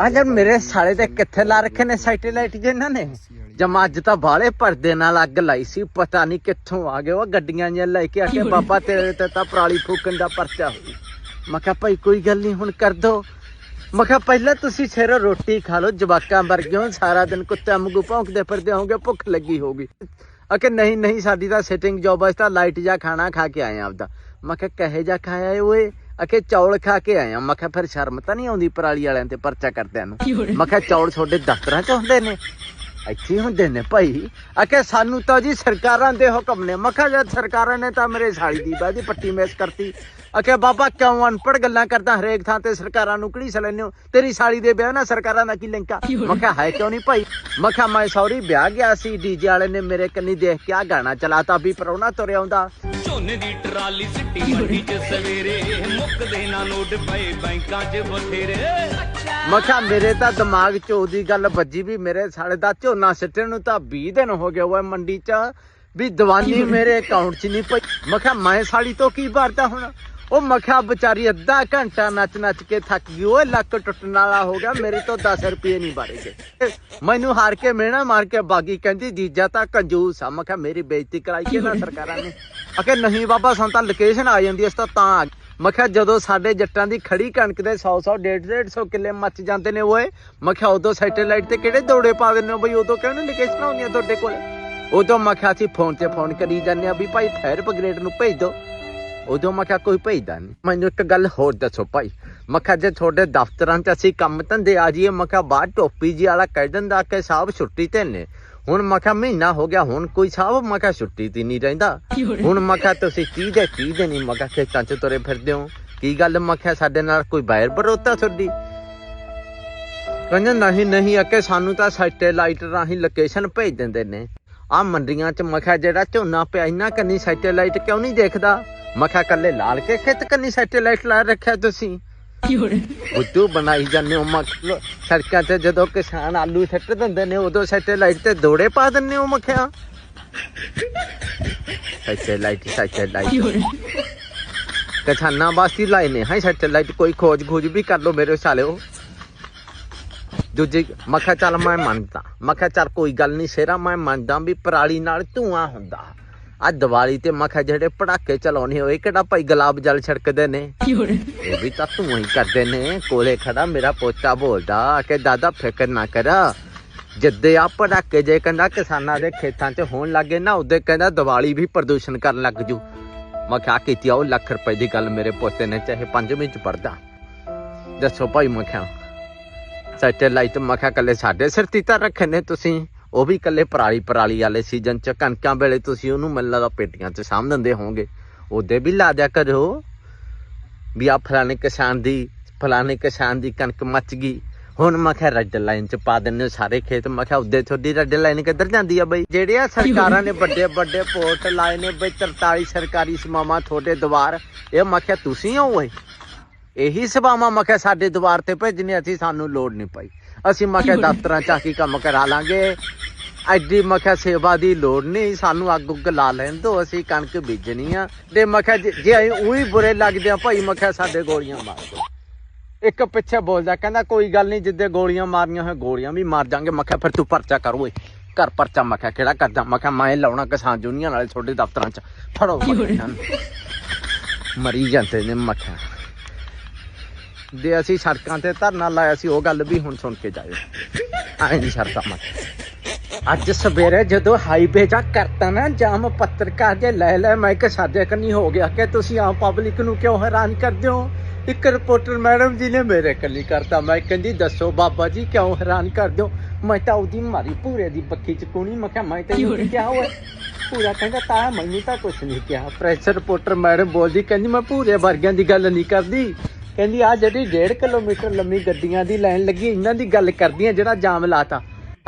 ਆ ਜਦ ਮੇਰੇ ਸਾਲੇ ਤੇ ਕਿੱਥੇ ਲਾ ਰੱਖੇ ਨੇ ਸੈਟੇਲਾਈਟ ਜੇ ਇਹਨਾਂ ਨੇ? ਜਮਾ ਅੱਜ ਤਾਂ ਬਾਲੇ ਪਰਦੇ ਨਾਲ ਅੱਗ ਲਾਈ ਸੀ, ਪਤਾ ਨਹੀਂ ਕਿੱਥੋਂ ਆ ਗਏ, ਉਹ ਗੱਡੀਆਂ ਜਿਹੀਆਂ ਲੈ ਕੇ ਆ ਕੇ ਬਾਬਾ ਤੇਰੇ ਤੇ ਤਾਂ ਪਰਾਲੀ ਫੂਕਣ ਦਾ ਪਰਚਾ ਹੋਈ ਮੈਂ ਕਿਹਾ, ਭਾਈ ਕੋਈ ਗੱਲ ਨਹੀਂ ਹੁਣ ਕਰ ਦੋ। ਮੈਂ ਕਿਹਾ, ਪਹਿਲਾਂ ਤੁਸੀਂ ਸਿਰ ਰੋਟੀ ਖਾ ਲਓ, ਜਵਾਕਾਂ ਵਰਗਿਓ ਸਾਰਾ ਦਿਨ ਕੁੱਤੇ ਵਾਂਗੂ ਭੌਂਕਦੇ ਫਿਰਦੇ ਹੋਗੇ ਭੁੱਖ ਲੱਗੀ ਹੋਗੀ ਅਕੇ ਨਹੀਂ ਨਹੀਂ, ਸਾਡੀ ਤਾਂ ਸਿਟਿੰਗ ਜੌਬ ਅਸ ਤਾਂ ਲਾਈਟ ਜਾ ਖਾਣਾ ਖਾ ਕੇ ਆਏ ਆਪਦਾ। ਮੈਂ ਕਿਹਾ, ਕਹੇ ਜਾ ਖਾਇਆ ਏ ਓਏ? ਅਕੇ ਚੌਲ ਖਾ ਕੇ ਆਏ ਆਂ। ਮੈਂ ਕਿਹਾ ਫਿਰ ਸ਼ਰਮ ਤਾਂ ਨਹੀਂ ਆਉਂਦੀ ਪਰਾਲੀ ਵਾਲਿਆਂ ਤੇ ਪਰਚਾ ਕਰਦਿਆਂ ਨੂੰ? ਮੈਂ ਕਿਹਾ ਚੌਲ ਤੁਹਾਡੇ ਦਫ਼ਤਰਾਂ 'ਚ ਹੁੰਦੇ ਨੇ। ਇੱਥੇ ਹੁੰਦੇ ਨੇ ਭਾਈ। ਅਕੇ ਸਾਨੂੰ ਤਾਂ ਜੀ ਸਰਕਾਰਾਂ ਦੇ ਹੁਕਮ ਨੇ। ਮੈਂ ਕਿਹਾ ਜਦ ਸਰਕਾਰਾਂ ਨੇ ਤਾਂ ਮੇਰੇ ਸਾਲੀ ਦੀ ਬਾਜੀ ਪੱਟੀ ਮੇਸ ਕਰਤੀ। ਅਕੇ ਬਾਬਾ ਕਿਉਂ ਅਨਪੜ ਗੱਲਾਂ ਕਰਦਾ ਹਰੇਕ ਥਾਂ ਤੇ? ਸਰਕਾਰਾਂ ਨੂੰ ਕਿਹੜੀ ਹੋ? ਤੇਰੀ ਸਾਲੀ ਦੇ ਵਿਆਹ ਨਾਲ ਸਰਕਾਰਾਂ ਦਾ ਕੀ ਲਿੰਕ ਮੈਂ ਕਿਹਾ ਹੈ ਕਿਉਂ ਨਹੀਂ ਭਾਈ? ਮੈਂ ਕਿਹਾ ਮੈਂ ਸੌਰੀ ਵਿਆਹ ਗਿਆ ਸੀ। ਡੀਜੇ ਵਾਲੇ ਨੇ ਮੇਰੇ ਕੰਨੀ ਦੇਖ ਕੇ ਆ ਗਾਣਾ ਚਲਾਤਾ ਵੀ ਪਰਉਣਾ ਤੁਰਿਆ ਆਉਂਦਾ। ਝੋਨੇ ਦੀ ਟਰਾਲੀ ਸਿੱਟੀ ਮੰਡੀ 'ਚ ਸਵੇਰੇ। ਮੁੱਕਦੇ ਨਾ ਨੋਟ ਪਏ ਬੈਂਕਾਂ 'ਚ ਬਥੇਰੇ। ਮੈਂ ਕਿਹਾ ਮੇਰੇ ਤਾਂ ਦਿਮਾਗ 'ਚ ਉਹਦੀ ਗੱਲ ਵੱਜੀ ਵੀ ਮੇਰੇ ਸਾਲੇ ਦਾ ਝੋਨਾ ਸਿੱਟਣ ਨੂੰ ਤਾਂ 20 ਦਿਨ ਹੋ ਗਏ ਓਏ ਮੰਡੀ 'ਚ, ਵੀ ਦੀਵਾਨੀ ਮੇਰੇ ਅਕਾਊਂਟ 'ਚ ਨਹੀਂ ਪਈ। ਮੈਂ ਕਿਹਾ ਮੈਂ ਸਾਲੀ ਤੋਂ ਕੀ ਭਰਦਾ ਹੁਣ? ਉਹ ਮੈਂ ਕਿਹਾ ਵਿਚਾਰੀ ਅੱਧਾ ਘੰਟਾ ਨੱਚ ਨੱਚ ਕੇ ਥੱਕ ਗਈ ਓਏ ਲੱਕ ਟੁੱਟਣ ਵਾਲਾ ਹੋ ਗਿਆ ਮੇਰੇ ਤੋਂ 10 ਰੁਪਏ ਨਹੀਂ ਬਾਰੇਗੇ ਮੈਨੂੰ ਹਾਰ ਕੇ ਮਿਹਣਾ ਮਾਰ ਕੇ ਬਾਗੀ ਕਹਿੰਦੀ ਜੀਜਾ ਤਾਂ ਕੰਜੂਸ ਆ। ਮੈਂ ਕਿਹਾ ਮੇਰੀ ਬੇਇੱਜ਼ਤੀ ਕਰਾਈ ਕਿ ਨਾ ਸਰਕਾਰਾਂ ਨੇ? ਅਕੇ ਨਹੀਂ ਬਾਬਾ ਸਾਨੂੰ ਤਾਂ ਲੋਕੇਸ਼ਨ ਆ ਜਾਂਦੀ ਇਸ ਤਾਂ ਤਾਂ। ਮੈਂ ਕਿਹਾ ਜਦੋਂ ਸਾਡੇ ਜੱਟਾਂ ਦੀ ਖੜੀ ਕਣਕ ਦੇ 100 100 150 150 ਕਿੱਲੇ ਮੱਚ ਜਾਂਦੇ ਨੇ ਓਏ ਮੈਂ ਕਿਹਾ ਉਦੋਂ ਸੈਟੇਲਾਈਟ ਤੇ ਕਿਹੜੇ ਦੌੜੇ ਪਾ ਦਿੰਦੇ ਹੋ ਬਈ? ਉਦੋਂ ਕਿਹਨੂੰ ਲੋਕੇਸ਼ਨ ਆਉਂਦੀਆਂ ਤੁਹਾਡੇ ਕੋਲ? ਉਦੋਂ ਮੈਂ ਕਿਹਾ ਸੀ ਫੋਨ ਤੇ ਫੋਨ ਕਰੀ ਜਾਂਦੇ ਆ ਵੀ ਭਾਈ ਫਾਇਰ ਬ੍ਰਿਗੇਡ ਨੂੰ ਭੇਜ ਦਿਓ। ਉਦੋਂ ਮੈਂ ਕਿਹਾ ਕੋਈ ਭੇਜਦਾ ਨਹੀਂ ਮੈਨੂੰ ਇੱਕ ਗੱਲ ਹੋਰ ਦੱਸੋ ਭਾਈ। ਮੈਂ ਕਿਹਾ ਜੇ ਤੁਹਾਡੇ ਦਫ਼ਤਰਾਂ 'ਚ ਅਸੀਂ ਕੰਮ ਧੰਦੇ ਆ ਜਾਈਏ, ਮੈਂ ਕਿਹਾ ਬਾਹਰ ਟੋਪੀ ਜੀ ਵਾਲਾ ਕਹਿ ਦਿੰਦਾ ਕਿ ਸਾਹਿਬ ਛੁੱਟੀ ਤੇ ਨੇ। ਹੁਣ ਮੈਂ ਕਿਹਾ ਮਹੀਨਾ ਹੋ ਗਿਆ, ਹੁਣ ਕੋਈ ਸਾਹਿਬ ਮੈਂ ਕਿਹਾ ਛੁੱਟੀ ਤੇ ਨਹੀਂ ਰਹਿੰਦਾ। ਹੁਣ ਮੈਂ ਕਿਹਾ ਤੁਸੀਂ ਕੀ ਦੇ ਕੀ ਦੇ ਨਹੀਂ ਮੈਂ ਕਿਹਾ ਖੇਤਾਂ 'ਚ ਤੁਰੇ ਫਿਰਦੇ ਹੋ। ਕੀ ਗੱਲ? ਮੈਂ ਕਿਹਾ ਸਾਡੇ ਨਾਲ ਕੋਈ ਬਾਹਰ ਬਰੋਤਾ ਤੁਹਾਡੀ। ਕਹਿੰਦੇ ਨਹੀਂ ਨਹੀਂ ਅਕੇ ਸਾਨੂੰ ਤਾਂ ਸੈਟੇਲਾਈਟ ਰਾਹੀਂ ਲੋਕੇਸ਼ਨ ਭੇਜ ਦਿੰਦੇ ਨੇ। ਆ ਮੰਡੀਆਂ 'ਚ ਮੈਂ ਜਿਹੜਾ ਝੋਨਾ ਪਿਆ ਇਹਨਾਂ ਕੰਨੀ ਸੈਟੇਲਾਈਟ ਕਿਉਂ ਨਹੀਂ ਦੇਖਦਾ? ਮੈਂ ਕਿਹਾ ਕੱਲੇ ਲਾਲ ਕੇ ਖੇਤ ਕੰਨੀ ਸੈਟੇਲਾਈਟ ਲਾ ਰੱਖਿਆ ਤੁਸੀਂ। ਬੁੱਧੂ ਬਣਾਈ ਜਾਂਦੇ ਹੋ ਮੱਖ ਸੜਕਾਂ ਤੇ ਜਦੋਂ ਕਿਸਾਨ ਆਲੂ ਸੱਟ ਦਿੰਦੇ ਨੇ ਉਦੋਂ ਸੈਟੇਲਾਈਟ ਤੇ ਦੌੜੇ ਪਾ ਦਿੰਦੇ ਹੋ ਮੱਖਿਆ। Satellite satellite. ਕਿਸਾਨਾਂ ਵਾਸਤੇ ਲਾਏ ਨੇ ਹਾਂ ਸੈਟੇਲਾਈਟ ਕੋਈ ਖੋਜ ਖੋਜ ਵੀ ਕਰ ਲੋ ਮੇਰੇ ਸਾਲਿਓ। ਦੂਜੀ ਮੈਂ ਕਿਹਾ ਚੱਲ ਮੈਂ ਮੰਨਦਾ। ਮੈਂ ਕਿਹਾ ਚੱਲ ਕੋਈ ਗੱਲ ਨਹੀਂ ਸ਼ੇਰਾ ਮੈਂ ਮੰਨਦਾ ਵੀ ਪਰਾਲੀ ਨਾਲ ਧੂਆਂ ਹੁੰਦਾ। ਆ ਦੀਵਾਲੀ ਤੇ ਮੈਂ ਜਿਹੜੇ ਪੜਾਕੇ ਚਲਾਉਣੇ ਹੋਏ, ਕਿਹੜਾ ਭਾਈ ਗੁਲਾਬ ਜਲ ਛਿੜਕਦੇ ਨੇ? ਉਹ ਵੀ ਤਾਂ ਤੂੰ ਹੀ ਕਰਦੇ ਨੇ। ਕੋਲੇ ਖੜਾ ਮੇਰਾ ਪੋਤਾ ਬੋਲਦਾ ਕਿ ਦਾਦਾ ਫਿਕਰ ਨਾ ਕਰ। ਜਿੱਦੇ ਆ ਪੜਾਕੇ ਜੇ ਕਹਿੰਦਾ ਕਿਸਾਨਾਂ ਦੇ ਖੇਤਾਂ 'ਚ ਹੋਣ ਲੱਗੇ ਨਾ ਉਹਦੇ ਕਹਿੰਦਾ ਦੀਵਾਲੀ ਵੀ ਪ੍ਰਦੂਸ਼ਣ ਕਰਨ ਲੱਗ ਜੂ। ਮੈਂ ਕਿਹਾ ਕੀਤੀ ਆ, ਉਹ ਲੱਖ ਰੁਪਏ ਦੀ ਗੱਲ ਮੇਰੇ ਪੋਤੇ ਨੇ, ਚਾਹੇ ਪੰਜਵੀਂ 'ਚ ਪੜਦਾ ਦੱਸੋ ਭਾਈ ਮੈਂ ਕਿਹਾ। ਸੈਟੇਲਾਈਟ ਮੈਂ ਕਿਹਾ ਕੱਲੇ ਸਾਡੇ ਸਿਰ ਤੇ ਤਾਂ ਰੱਖੇ ਨੇ ਤੁਸੀਂ। ਉਹ ਵੀ ਇਕੱਲੇ ਪਰਾਲੀ ਪਰਾਲੀ ਵਾਲੇ ਸੀਜ਼ਨ 'ਚ, ਕਣਕਾਂ ਵੇਲੇ ਤੁਸੀਂ ਉਹਨੂੰ ਮੈਨੂੰ ਲੱਗਦਾ ਪੇਟੀਆਂ 'ਚ ਸਾਂਭ ਦਿੰਦੇ ਹੋਵੋਗੇ। ਉਹਦੇ ਵੀ ਲਾ ਦਿਆ ਕਰੋ ਵੀ ਆ ਫਲਾਣੇ ਕਿਸਾਨ ਦੀ, ਫਲਾਣੇ ਕਿਸਾਨ ਦੀ ਕਣਕ ਮੱਚ ਗਈ। ਹੁਣ ਮੈਂ ਕਿਹਾ ਰੈੱਡ ਲਾਈਨ 'ਚ ਪਾ ਦਿੰਦੇ ਹੋ ਸਾਰੇ ਖੇਤ। ਮੈਂ ਕਿਹਾ ਉਹਦੇ ਤੁਹਾਡੀ ਰੈੱਡ ਲਾਈਨ ਕਿੱਧਰ ਜਾਂਦੀ ਆ ਬਈ? ਜਿਹੜੀਆਂ ਸਰਕਾਰਾਂ ਨੇ ਵੱਡੇ ਵੱਡੇ ਪੋਰਟ ਲਾਏ ਨੇ ਬਈ 43 ਸਰਕਾਰੀ ਸਮਾਵਾਂ ਤੁਹਾਡੇ ਦੁਆਰ ਇਹ ਮੈਂ ਕਿਹਾ ਤੁਸੀਂ ਹੋ ਓਏ? ਇਹੀ ਸਭਾਵਾਂ ਮੈਂ ਕਿਹਾ ਸਾਡੇ ਦੁਆਰ ਤੇ ਭੇਜਣੇ ਅਸੀਂ ਸਾਨੂੰ ਲੋੜ ਨਹੀਂ ਪਈ। ਅਸੀਂ ਮੈਂ ਕਿਹਾ ਦਫ਼ਤਰਾਂ ਚ ਆ ਕੇ ਕੰਮ ਕਰਾ ਲਾਂਗੇ। ਐਡੀ ਮੈਂ ਕਿਹਾ ਸੇਵਾ ਦੀ ਲੋੜ ਨਹੀਂ ਸਾਨੂੰ ਅੱਗ ਉੱਗ ਲਾ ਲੈਣ ਦੋ ਅਸੀਂ ਕਣਕ ਬੀਜਣੀ ਆ। ਤੇ ਮੈਂ ਕਿਹਾ ਜੇ- ਅਸੀਂ ਉਹੀ ਬੁਰੇ ਲੱਗਦੇ ਆ ਭਾਈ ਮੈਂ ਕਿਹਾ ਸਾਡੇ ਗੋਲੀਆਂ ਮਾਰ ਦਿਓ। ਇੱਕ ਪਿੱਛੇ ਬੋਲਦਾ ਕਹਿੰਦਾ ਕੋਈ ਗੱਲ ਨਹੀਂ ਜਿੱਦੇ ਗੋਲੀਆਂ ਮਾਰਨੀਆਂ ਹੋਏ ਗੋਲੀਆਂ ਵੀ ਮਾਰ ਜਾਾਂਗੇ। ਮੈਂ ਕਿਹਾ ਫਿਰ ਤੂੰ ਪਰਚਾ ਕਰ ਓਏ। ਕਰ ਪਰਚਾ ਮੈਂ ਕਿਹਾ ਕਿਹੜਾ ਕਰਦਾ? ਮੈਂ ਕਿਹਾ ਮੈਂ ਲਾਉਣਾ ਕਿਸਾਨ ਯੂਨੀਅਨ ਵਾਲੇ ਤੁਹਾਡੇ ਦਫ਼ਤਰਾਂ 'ਚ। ਫੜੋ। ਮੱਖੀਆਂ। ਮਰੀ ਜਾਂਦੇ ਨੇ ਮੱਖਾਂ ਦੇ ਅਸੀਂ ਸੜਕਾਂ ਤੇ ਧਰਨਾ ਲਾਇਆ ਸੀ, ਉਹ ਗੱਲ ਵੀ ਹੁਣ ਸੁਣ ਕੇ ਜਾਇਓ। ਆਏ ਨਹੀਂ ਸਰਦਾ ਮੱਖ ਅੱਜ ਸਵੇਰੇ ਜਦੋਂ ਹਾਈਵੇ ਜਾ ਕਰਤਾ ਨਾ, ਜਾਮ ਪੱਤਰਕਾਰ ਦੇ ਲੈ ਲੈ, ਮੈਂ ਕਿ ਸਾਡੇ ਕੰਨੀ ਹੋ ਗਿਆ। ਕਿ ਤੁਸੀਂ ਆਮ ਪਬਲਿਕ ਨੂੰ ਕਿਉਂ ਹੈਰਾਨ ਕਰਦੇ ਹੋ? ਇੱਕ ਰਿਪੋਰਟਰ ਮੈਡਮ ਜੀ ਨੇ ਮੇਰੇ ਕੰਨੀ ਕਰਤਾ। ਮੈਂ ਕਹਿੰਦੀ, ਦੱਸੋ ਬਾਬਾ ਜੀ, ਕਿਉਂ ਹੈਰਾਨ ਕਰਦੇ ਹੋ? ਮੈਂ ਤਾਂ ਉਹਦੀ ਮਾਰੀ ਪੂਰੇ ਦੀ ਬੱਕੀ ਚ ਕੋਣੀ। ਮੈਂ ਕਿਹਾ, ਮੈਂ ਤੈਨੂੰ ਕਿਹਾ ਹੋਇਆ? ਪੂਰਾ ਕਹਿੰਦਾ, ਤਾਂ ਮੈਨੂੰ ਤਾਂ ਕੁਛ ਨਹੀਂ ਕਿਹਾ। ਪ੍ਰੈਸ ਰਿਪੋਰਟਰ ਮੈਡਮ ਬੋਲਦੀ, ਕਹਿੰਦੀ, ਮੈਂ ਪੂਰੇ ਵਰਗਿਆਂ ਦੀ ਗੱਲ ਨਹੀਂ ਕਰਦੀ। ਕਹਿੰਦੀ ਆ ਜਿਹੜੀ 1.5 ਕਿਲੋਮੀਟਰ ਲੰਮੀ ਗੱਡੀਆਂ ਦੀ ਲਾਈਨ ਲੱਗੀ ਇਹਨਾਂ ਦੀ ਗੱਲ ਕਰਦੀ ਆ ਜਿਹੜਾ ਜਾਮ ਲਾਤਾ।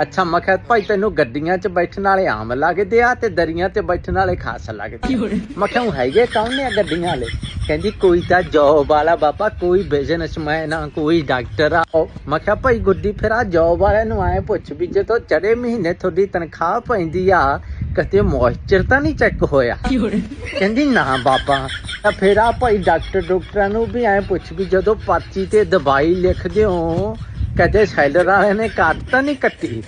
ਅੱਛਾ ਮੈਂ ਕਿਹਾ ਭਾਈ ਤੈਨੂੰ ਗੱਡੀਆਂ 'ਚ ਬੈਠਣ ਵਾਲੇ ਆਮ ਲੱਗਦੇ ਆ ਤੇ ਦਰੀਆਂ ਤੇ ਬੈਠਣ ਵਾਲੇ ਖਾਸ ਲੱਗਦੇ ਮੈਂ ਕਿਹਾ ਹੈਗੇ ਕੌਣ ਨੇ ਗੱਡੀਆਂ ਵਾਲੇ? ਕਹਿੰਦੀ ਕੋਈ ਤਾਂ ਜੌਬ ਵਾਲਾ ਬਾਬਾ ਕੋਈ ਬਿਜ਼ਨਸਮੈਨ ਆ ਕੋਈ ਡਾਕਟਰ ਆ। ਮੈਂ ਕਿਹਾ ਭਾਈ ਗੁੱਡੀ ਫਿਰ ਆ ਜੌਬ ਵਾਲਿਆਂ ਨੂੰ ਆਏ ਪੁੱਛ ਵੀ ਜਦੋਂ ਚੜੇ ਮਹੀਨੇ ਤੁਹਾਡੀ ਤਨਖਾਹ ਪੈਂਦੀ ਆ ਕਦੇ ਮੋਇਸਚਰ ਤਾਂ ਨਹੀਂ ਚੈੱਕ ਹੋਇਆ? ਕਹਿੰਦੀ ਨਾ ਬਾਬਾ ਤਾਂ ਫਿਰ ਆ ਭਾਈ ਡਾਕਟਰ ਡਾਕਟਰਾਂ ਨੂੰ ਵੀ ਐ ਪੁੱਛ ਵੀ ਜਦੋਂ ਪਰਚੀ ਤੇ ਦਵਾਈ ਲਿਖਦੇ ਹੋ, ਕਦੇ ਸੈਲਰ ਵਾਲੇ ਨੇ ਕੱਟ ਤਾਂ ਨਹੀਂ ਕੱਟੀ?